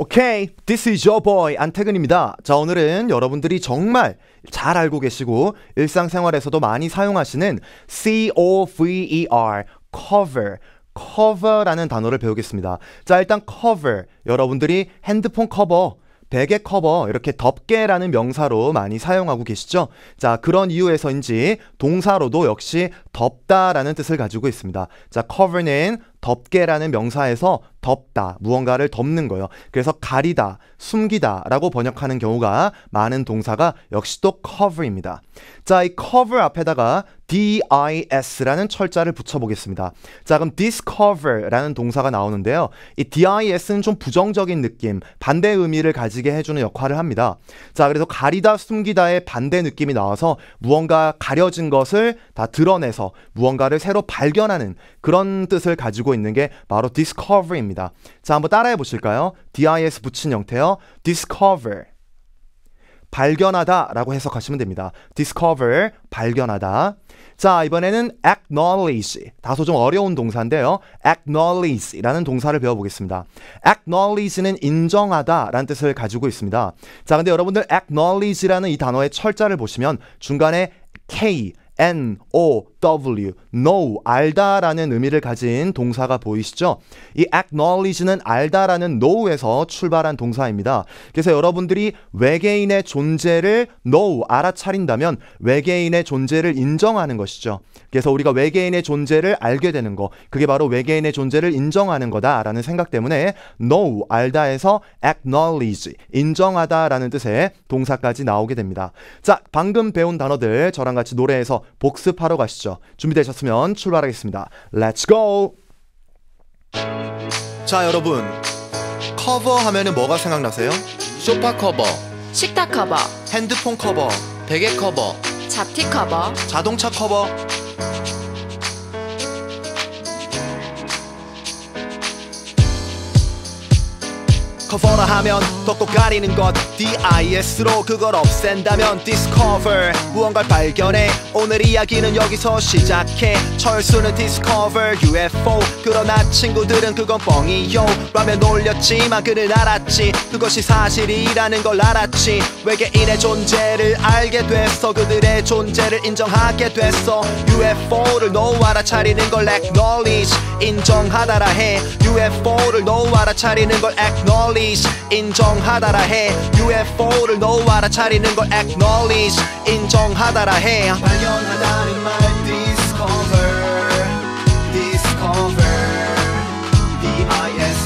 오케이, this is your boy 안태근입니다. 자, 오늘은 여러분들이 정말 잘 알고 계시고 일상생활에서도 많이 사용하시는 C-O-V-E-R, cover, cover라는 단어를 배우겠습니다. 자, 일단 cover, 여러분들이 핸드폰 커버, 베개 커버 이렇게 덮개라는 명사로 많이 사용하고 계시죠? 자, 그런 이유에서인지 동사로도 역시 덮다라는 뜻을 가지고 있습니다. 자, cover는 덮개라는 명사에서 덮다, 무언가를 덮는 거예요. 그래서 가리다, 숨기다 라고 번역하는 경우가 많은 동사가 역시 또 cover입니다. 자, 이 cover 앞에다가 dis라는 철자를 붙여보겠습니다. 자, 그럼 discover라는 동사가 나오는데요. 이 dis는 좀 부정적인 느낌, 반대 의미를 가지게 해주는 역할을 합니다. 자, 그래서 가리다, 숨기다의 반대 느낌이 나와서 무언가 가려진 것을 다 드러내서 무언가를 새로 발견하는 그런 뜻을 가지고 있는 게 바로 discovery입니다. 자, 한번 따라해 보실까요? dis 붙인 형태요. discover. 발견하다 라고 해석하시면 됩니다. discover, 발견하다. 자, 이번에는 acknowledge. 다소 좀 어려운 동사인데요. acknowledge 라는 동사를 배워 보겠습니다. acknowledge는 인정하다 라는 뜻을 가지고 있습니다. 자, 근데 여러분들 acknowledge라는 이 단어의 철자를 보시면 중간에 K, N, O, W, know, 알다라는 의미를 가진 동사가 보이시죠? 이 acknowledge는 알다라는 know에서 출발한 동사입니다. 그래서 여러분들이 외계인의 존재를 know, 알아차린다면 외계인의 존재를 인정하는 것이죠. 그래서 우리가 외계인의 존재를 알게 되는 거, 그게 바로 외계인의 존재를 인정하는 거다라는 생각 때문에 know, 알다에서 acknowledge, 인정하다라는 뜻의 동사까지 나오게 됩니다. 자, 방금 배운 단어들 저랑 같이 노래에서 복습하러 가시죠. 준비되셨으면 출발하겠습니다. Let's go! 자, 여러분. 커버 하면은 뭐가 생각나세요? 소파 커버, 식탁 커버, 핸드폰 커버, 베개 커버, 잡티 커버, 자동차 커버. 커버라 하면 덮고 가리는 것. DIS로 그걸 없앤다면 discover. 무언가를 발견해. 오늘 이야기는 여기서 시작해. 철수는 discover. UFO 그러나 친구들은 그건 뻥이요. 라며 놀렸지만 그는 알았지. 그것이 사실이라는 걸 알았지. 외계인의 존재를 알게 됐어. 그들의 존재를 인정하게 됐어. UFO를 no 알아차리는 걸 acknowledge. 인정하다라 해. UFO를 no 알아차리는 걸 acknowledge acknowledge 인정하다라 해. UFO를 너 알아차리는 걸 acknowledge 인정하다라 해. 발견하다는 말 discover discover D-I-S